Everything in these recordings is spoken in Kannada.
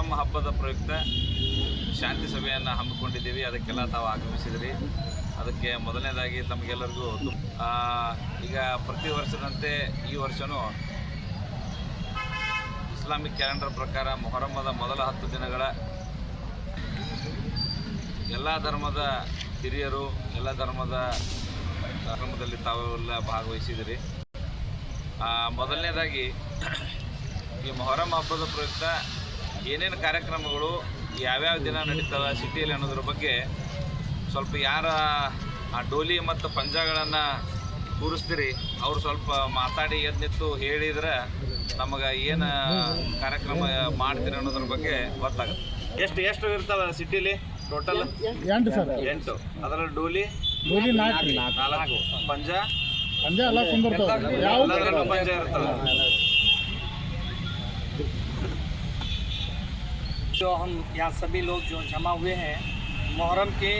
ಮೊಹರಂ ಹಬ್ಬದ ಪ್ರಯುಕ್ತ ಶಾಂತಿ ಸಭೆಯನ್ನು ಹಮ್ಮಿಕೊಂಡಿದ್ದೀವಿ. ಅದಕ್ಕೆಲ್ಲ ತಾವು ಆಗಮಿಸಿದ್ರಿ. ಅದಕ್ಕೆ ಮೊದಲನೇದಾಗಿ ತಮಗೆಲ್ಲರಿಗೂ ಈಗ ಪ್ರತಿ ವರ್ಷದಂತೆ ಈ ವರ್ಷವೂ ಇಸ್ಲಾಮಿಕ್ ಕ್ಯಾಲೆಂಡರ್ ಪ್ರಕಾರ ಮೊಹರಮ್ಮದ ಮೊದಲ ಹತ್ತು ದಿನಗಳ ಎಲ್ಲ ಧರ್ಮದ ಹಿರಿಯರು, ಎಲ್ಲ ಧರ್ಮದ ಕಾರ್ಯಕ್ರಮದಲ್ಲಿ ತಾವೆಲ್ಲ ಭಾಗವಹಿಸಿದಿರಿ ಮೊದಲನೇದಾಗಿ ಈ ಮೊಹರಂ ಹಬ್ಬದ ಪ್ರಯುಕ್ತ ಏನೇನು ಕಾರ್ಯಕ್ರಮಗಳು ಯಾವ್ಯಾವ ದಿನ ನಡೀತವೆ ಸಿಟಿಯಲ್ಲಿ ಅನ್ನೋದ್ರ ಬಗ್ಗೆ ಸ್ವಲ್ಪ ಯಾರ ಆ ಡೋಲಿ ಮತ್ತು ಪಂಜಗಳನ್ನು ಕೂರಿಸ್ತೀರಿ ಅವ್ರು ಸ್ವಲ್ಪ ಮಾತಾಡಿ ಎದ್ದು ನಿಂತು ಹೇಳಿದ್ರೆ ನಮಗೆ ಏನು ಕಾರ್ಯಕ್ರಮ ಮಾಡ್ತೀರಿ ಅನ್ನೋದ್ರ ಬಗ್ಗೆ ಗೊತ್ತಾಗುತ್ತೆ. ಎಷ್ಟು ಎಷ್ಟು ಇರ್ತಾವೆ ಸಿಟಿಲಿ ಟೋಟಲ್ ಎಂಟು ಸರ್. ಎಂಟು. ಅದರ ಡೋಲಿ? ಡೋಲಿ ನಾಲ್ಕು. ಪಂಜಾ ನಾಲ್ಕು. ಪಂಜ? ಪಂಜೆ ಎಲ್ಲ ಪಂಜಾ ಪಂಜ ಇರ್ತವೆ जो हम यहाँ सभी लोग जो जमा हुए हैं, मुहर्रम के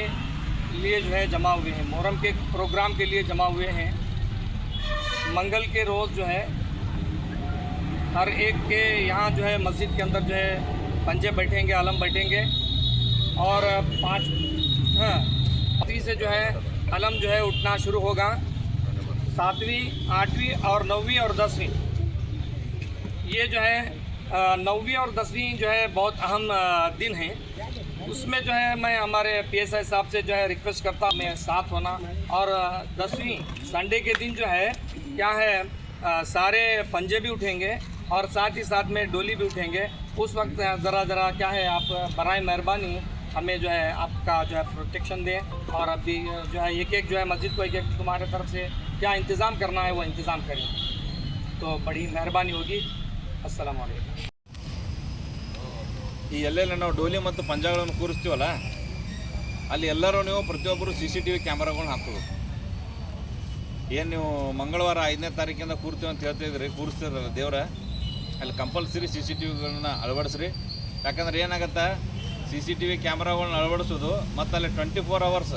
लिए जो है जमा हुए हैं। मुहर्रम के प्रोग्राम के लिए जमा हुए हैं। मंगल के रोज़ जो है, हर एक के यहाँ जो है मस्जिद के अंदर जो है पंजे बैठेंगे, आलम बैठेंगे और पाँच हाँ से जो है अलम जो है उठना शुरू होगा। सातवीं, आठवीं और नौवीं और दसवीं। ये जो है नौवीं और दसवीं जो है बहुत अहम दिन है। उसमें जो है मैं हमारे पी एस आई साहब से जो है रिक्वेस्ट करता मैं साथ होना। और दसवीं संडे के दिन जो है क्या है अ, सारे पंजे भी उठेंगे और साथ ही साथ में डोली भी उठेंगे। उस वक्त ज़रा ज़रा क्या है आप बरए मेहरबानी हमें जो है आपका जो है प्रोटेक्शन दें। और अभी जो है एक एक जो है मस्जिद को एक एक तुम्हारे तरफ़ से क्या इंतज़ाम करना है वो इंतज़ाम करें। तो बड़ी मेहरबानी होगी। ಅಸ್ಸಲಾಮು ಅಲೈಕುಮ್ ಈ ಎಲ್ಲೆಲ್ಲ ನಾವು ಡೋಲಿ ಮತ್ತು ಪಂಜಾಗಳನ್ನು ಕೂರಿಸ್ತೀವಲ್ಲ, ಅಲ್ಲಿ ಎಲ್ಲರೂ ನೀವು ಪ್ರತಿಯೊಬ್ಬರು ಸಿ ಸಿ ಟಿ ವಿ ಕ್ಯಾಮ್ರಾಗಳನ್ನ ಹಾಕೋದು ಏನು ನೀವು ಮಂಗಳವಾರ ಐದನೇ ತಾರೀಕಿಂದ ಕೂರ್ತೀವಿ ಅಂತ ಹೇಳ್ತಿದ್ರಿ ಕೂರಿಸ್ತಿದ್ರಲ್ಲ ದೇವರ. ಅಲ್ಲಿ ಕಂಪಲ್ಸರಿ ಸಿ ಸಿ ಟಿ ವಿಗಳನ್ನ ಅಳವಡಿಸ್ರಿ. ಯಾಕಂದ್ರೆ ಏನಾಗುತ್ತೆ ಸಿ ಸಿ ಟಿ ವಿ ಕ್ಯಾಮ್ರಾಗಳನ್ನ ಅಳವಡಿಸೋದು ಮತ್ತು ಅಲ್ಲಿ ಟ್ವೆಂಟಿ ಫೋರ್ ಅವರ್ಸ್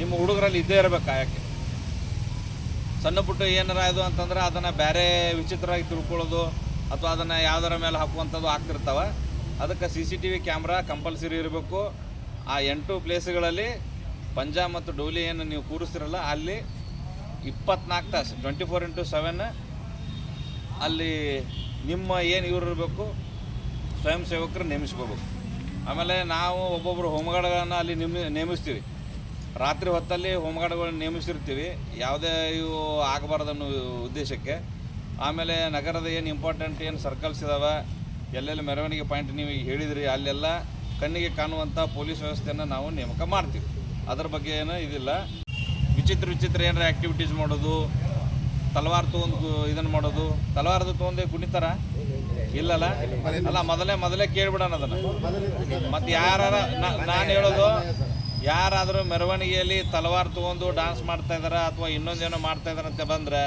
ನಿಮ್ಮ ಹುಡುಗರಲ್ಲಿ ಇದ್ದೇ ಇರಬೇಕು ಯಾಕೆ ಸಣ್ಣ ಪುಟ್ಟ ಏನಾರ ಇದು ಅಂತಂದ್ರೆ ಅದನ್ನು ಬೇರೆ ವಿಚಿತ್ರವಾಗಿ ತಿಳ್ಕೊಳ್ಳೋದು ಅಥವಾ ಅದನ್ನು ಯಾವುದರ ಮೇಲೆ ಹಾಕುವಂಥದ್ದು ಆಗ್ತಿರ್ತಾವೆ. ಅದಕ್ಕೆ C C T V camera compulsory ಇರಬೇಕು. ಆ ಎಂಟು ಪ್ಲೇಸ್ಗಳಲ್ಲಿ ಪಂಜಾಬ್ ಮತ್ತು ಡೋಲಿ ನೀವು ಕೂರಿಸ್ತಿರಲ್ಲ, ಅಲ್ಲಿ ಇಪ್ಪತ್ನಾಲ್ಕು ತಾಸು ಟ್ವೆಂಟಿ ಫೋರ್ ಇಂಟು ಸೆವೆನ್ ಅಲ್ಲಿ ನಿಮ್ಮ ಏನು ಇವ್ರು ಇರಬೇಕು, ಸ್ವಯಂ ಸೇವಕರು ನೇಮಿಸ್ಕೋಬೇಕು. ಆಮೇಲೆ ನಾವು ಒಬ್ಬೊಬ್ಬರು ಹೋಮ್ಗಾರ್ಡ್ಗಳನ್ನು ಅಲ್ಲಿ ನಿಮ್ಮ ನೇಮಿಸ್ತೀವಿ. ರಾತ್ರಿ ಹೊತ್ತಲ್ಲಿ ಹೋಮ್ಗಾರ್ಡ್ಗಳನ್ನ ನೇಮಿಸಿರ್ತೀವಿ. ಯಾವುದೇ ಇವು ಆಗಬಾರ್ದು ಅನ್ನೋ ಉದ್ದೇಶಕ್ಕೆ. ಆಮೇಲೆ ನಗರದ ಏನು ಇಂಪಾರ್ಟೆಂಟ್ ಏನು ಸರ್ಕಲ್ಸ್ ಇದಾವೆ, ಎಲ್ಲೆಲ್ಲಿ ಮೆರವಣಿಗೆ ಪಾಯಿಂಟ್ ನೀವು ಈಗ ಹೇಳಿದ್ರಿ, ಅಲ್ಲೆಲ್ಲ ಕಣ್ಣಿಗೆ ಕಾಣುವಂಥ ಪೊಲೀಸ್ ವ್ಯವಸ್ಥೆಯನ್ನು ನಾವು ನೇಮಕ ಮಾಡ್ತೀವಿ. ಅದ್ರ ಬಗ್ಗೆ ಏನೂ ಇದಿಲ್ಲ. ವಿಚಿತ್ರ ವಿಚಿತ್ರ ಏನಾರ ಆ್ಯಕ್ಟಿವಿಟೀಸ್ ಮಾಡೋದು, ತಲವಾರ ತೊಗೊಂಡು ಇದನ್ನು ಮಾಡೋದು. ತಲವಾರದು ತೊಗೊಂಡೆ ಕುಣಿತಾರ? ಇಲ್ಲಲ್ಲ? ಅಲ್ಲ, ಮೊದಲೇ ಮೊದಲೇ ಕೇಳಿಬಿಡೋಣ ಅದನ್ನು. ಮತ್ತು ಯಾರ ನಾನು ಹೇಳೋದು, ಯಾರಾದರೂ ಮೆರವಣಿಗೆಯಲ್ಲಿ ತಲವಾರ್ ತೊಗೊಂಡು ಡಾನ್ಸ್ ಮಾಡ್ತಾ ಇದಾರ ಅಥವಾ ಇನ್ನೊಂದೇನೋ ಮಾಡ್ತಾ ಇದಾರೆ ಅಂತ ಬಂದರೆ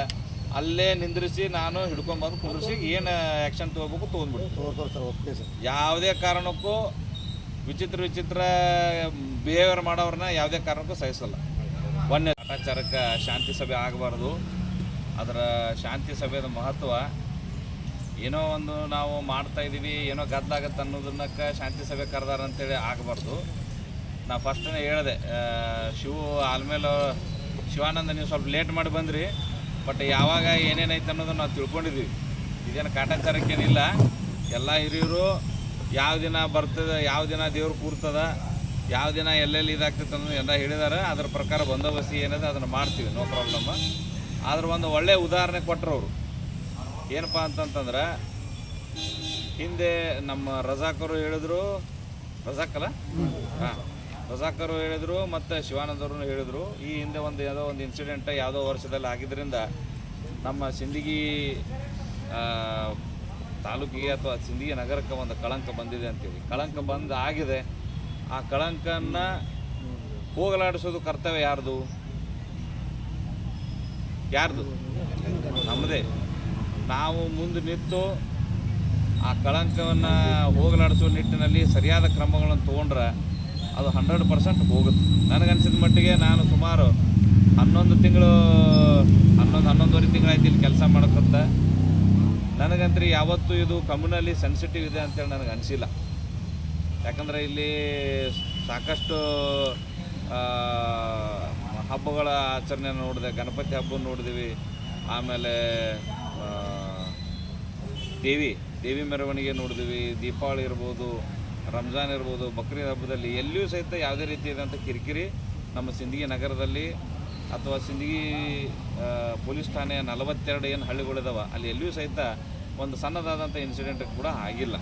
ಅಲ್ಲೇ ನಿಂದ್ರಿಸಿ ನಾನು ಹಿಡ್ಕೊಂಡ್ಬಂದು ಕುಂದ್ರಿಸಿ ಏನು ಆ್ಯಕ್ಷನ್ ತೊಗೋಬೇಕು ತೊಗೊಂಡ್ಬಿಡ್ತೀನಿ. ಯಾವುದೇ ಕಾರಣಕ್ಕೂ ವಿಚಿತ್ರ ವಿಚಿತ್ರ ಬಿಹೇವಿಯರ್ ಮಾಡೋರನ್ನ ಯಾವುದೇ ಕಾರಣಕ್ಕೂ ಸಹಿಸಲ್ಲ. ಒಂದೇ ಕಾಟಾಚಾರಕ್ಕೆ ಶಾಂತಿ ಸಭೆ ಆಗಬಾರ್ದು. ಅದರ ಶಾಂತಿ ಸಭೆಯ ಮಹತ್ವ ಏನೋ ಒಂದು ನಾವು ಮಾಡ್ತಾ ಇದ್ದೀವಿ, ಏನೋ ಗದ್ದಾಗತ್ತೆ ಅನ್ನೋದನ್ನಕ್ಕೆ ಶಾಂತಿ ಸಭೆ ಕರೆದಾರ ಅಂತೇಳಿ ಆಗಬಾರ್ದು. ನಾ ಫಸ್ಟನೇ ಹೇಳಿದೆ ಶಿವು ಆಲ್ಮೇಲೆ ಶಿವಾನಂದ ನೀವು ಸ್ವಲ್ಪ ಲೇಟ್ ಮಾಡಿ ಬಂದ್ರಿ. ಬಟ್ ಯಾವಾಗ ಏನೇನೈತೆ ಅನ್ನೋದು ನಾವು ತಿಳ್ಕೊಂಡಿದ್ದೀವಿ ಇದೇನು ಕಾಟಾಚಾರಕ್ಕೇನಿಲ್ಲ ಎಲ್ಲ ಹಿರಿಯರು ಯಾವ ದಿನ ಬರ್ತದೆ, ಯಾವ ದಿನ ದೇವ್ರು ಕೂರ್ತದ, ಯಾವ ದಿನ ಎಲ್ಲೆಲ್ಲಿ ಇದಾಗ್ತೈತೆ ಅನ್ನೋದು ಎಲ್ಲ ಹೇಳಿದಾರೆ. ಅದ್ರ ಪ್ರಕಾರ ಬಂದೋಬಸ್ತಿ ಏನಿದೆ ಅದನ್ನು ಮಾಡ್ತೀವಿ ನೋ ಪ್ರಾಬ್ಲಮ್ ಆದ್ರೆ ಒಂದು ಒಳ್ಳೆಯ ಉದಾಹರಣೆ ಕೊಟ್ಟರು ಅವರು. ಏನಪ್ಪ ಅಂತಂತಂದ್ರೆ, ಹಿಂದೆ ನಮ್ಮ ರಜಾಕರು ಹೇಳಿದ್ರು, ರಜಾಕಲ್ಲ? ಹಾಂ. ರಜಾಕರು ಹೇಳಿದರು ಮತ್ತು ಶಿವಾನಂದರು ಹೇಳಿದರು. ಈ ಹಿಂದೆ ಒಂದು ಯಾವುದೋ ಒಂದು ಇನ್ಸಿಡೆಂಟ್ ಯಾವುದೋ ವರ್ಷದಲ್ಲಿ ಆಗಿದ್ದರಿಂದ ನಮ್ಮ ಸಿಂದಗಿ ತಾಲೂಕಿಗೆ ಅಥವಾ ಸಿಂದಗಿ ನಗರಕ್ಕೆ ಒಂದು ಕಳಂಕ ಬಂದಿದೆ ಅಂತೇಳಿ ಕಳಂಕ ಬಂದು ಆಗಿದೆ. ಆ ಕಳಂಕನ್ನು ಹೋಗಲಾಡಿಸೋದು ಕರ್ತವ್ಯ ಯಾರ್ದು? ಯಾರ್ದು? ನಮ್ಮದೇ ನಾವು ಮುಂದೆ ನಿಂತು ಆ ಕಳಂಕವನ್ನು ಹೋಗಲಾಡಿಸೋ ನಿಟ್ಟಿನಲ್ಲಿ ಸರಿಯಾದ ಕ್ರಮಗಳನ್ನು ತೊಗೊಂಡ್ರೆ ಅದು ಹಂಡ್ರೆಡ್ ಪರ್ಸೆಂಟ್ ಹೋಗುತ್ತೆ. ನನಗನ್ಸಿದ ಮಟ್ಟಿಗೆ ನಾನು ಸುಮಾರು ಹನ್ನೊಂದು ತಿಂಗಳು, ಹನ್ನೊಂದು, ಹನ್ನೊಂದುವರೆ ತಿಂಗಳಾಯ್ತು ಇಲ್ಲಿ ಕೆಲಸ ಮಾಡೋಕ್ಕಂತ. ನನಗಂತ್ರಿ ಯಾವತ್ತೂ ಇದು ಕಮ್ಯುನಲ್ಲಿ ಸೆನ್ಸಿಟಿವ್ ಇದೆ ಅಂತೇಳಿ ನನಗೆ ಅನಿಸಿಲ್ಲ ಯಾಕಂದರೆ ಇಲ್ಲಿ ಸಾಕಷ್ಟು ಹಬ್ಬಗಳ ಆಚರಣೆ ನೋಡಿದೆ. ಗಣಪತಿ ಹಬ್ಬ ನೋಡಿದ್ವಿ. ಆಮೇಲೆ ದೇವಿ ದೇವಿ ಮೆರವಣಿಗೆ ನೋಡಿದ್ವಿ. ದೀಪಾವಳಿ ಇರ್ಬೋದು. ರಂಜಾನ್ ಇರ್ಬೋದು, ಬಕ್ರೀದ್ ಹಬ್ಬದಲ್ಲಿ ಎಲ್ಲಿಯೂ ಸಹಿತ ಯಾವುದೇ ರೀತಿಯಾದಂಥ ಕಿರಿಕಿರಿ ನಮ್ಮ ಸಿಂದಗಿ ನಗರದಲ್ಲಿ ಅಥವಾ ಸಿಂದಗಿ ಪೊಲೀಸ್ ಠಾಣೆಯ ನಲವತ್ತೆರಡು ಏನು ಹಳ್ಳಿಗಳಿದಾವೆ, ಅಲ್ಲಿ ಎಲ್ಲಿಯೂ ಸಹಿತ ಒಂದು ಸಣ್ಣದಾದಂಥ ಇನ್ಸಿಡೆಂಟ್ ಕೂಡ ಆಗಿಲ್ಲ.